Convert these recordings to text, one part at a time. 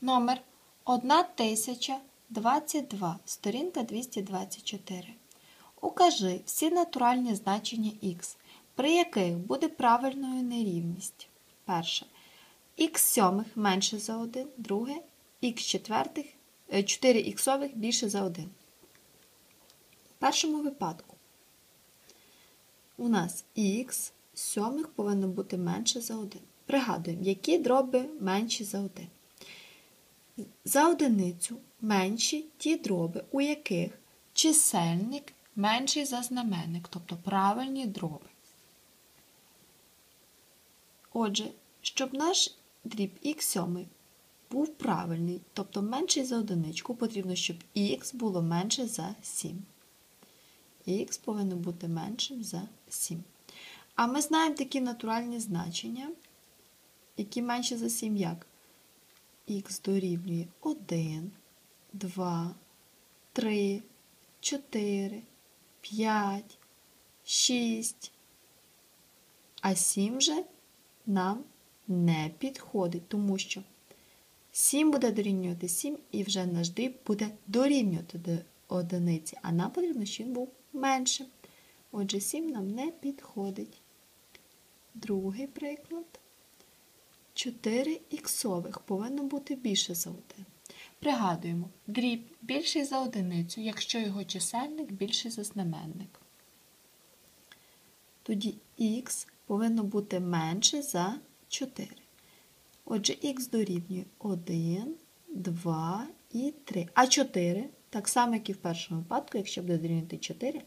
Номер 1022, сторінка 224. Укажи всі натуральні значення х, при яких буде правильною нерівність. Перше. х сьомих менше за 1, друге х четвертих, 4 х більше за 1. В першому випадку у нас х сьомих повинно бути менше за 1. Пригадуємо, які дроби менші за 1. За одиницю менші ті дроби, у яких чисельник менший за знаменник, тобто правильні дроби. Отже, щоб наш дріб х7 був правильний, тобто менший за одиничку, потрібно, щоб х було менше за 7. Х повинно бути меншим за 7. А ми знаємо такі натуральні значення, які менші за 7 як? Х дорівнює 1, 2, 3, 4, 5, 6. А 7 же нам не підходить, тому що 7 буде дорівнювати 7 і вже наш буде дорівнювати до одиниці, а нам потрібно, щоб він був меншим. Отже, 7 нам не підходить. Другий приклад. 4 іксових повинно бути більше за 1. Пригадуємо, дріб більший за одиницю, якщо його чисельник більший за знаменник. Тоді х повинно бути менше за 4. Отже, х дорівнює 1, 2 і 3. А 4, так само, як і в першому випадку, якщо буде дорівнювати 4,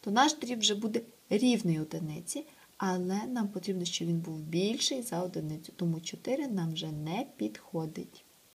то наш дріб вже буде рівний одиниці, але нам потрібно, щоб він був більший за одиницю, тому 4 нам вже не підходить.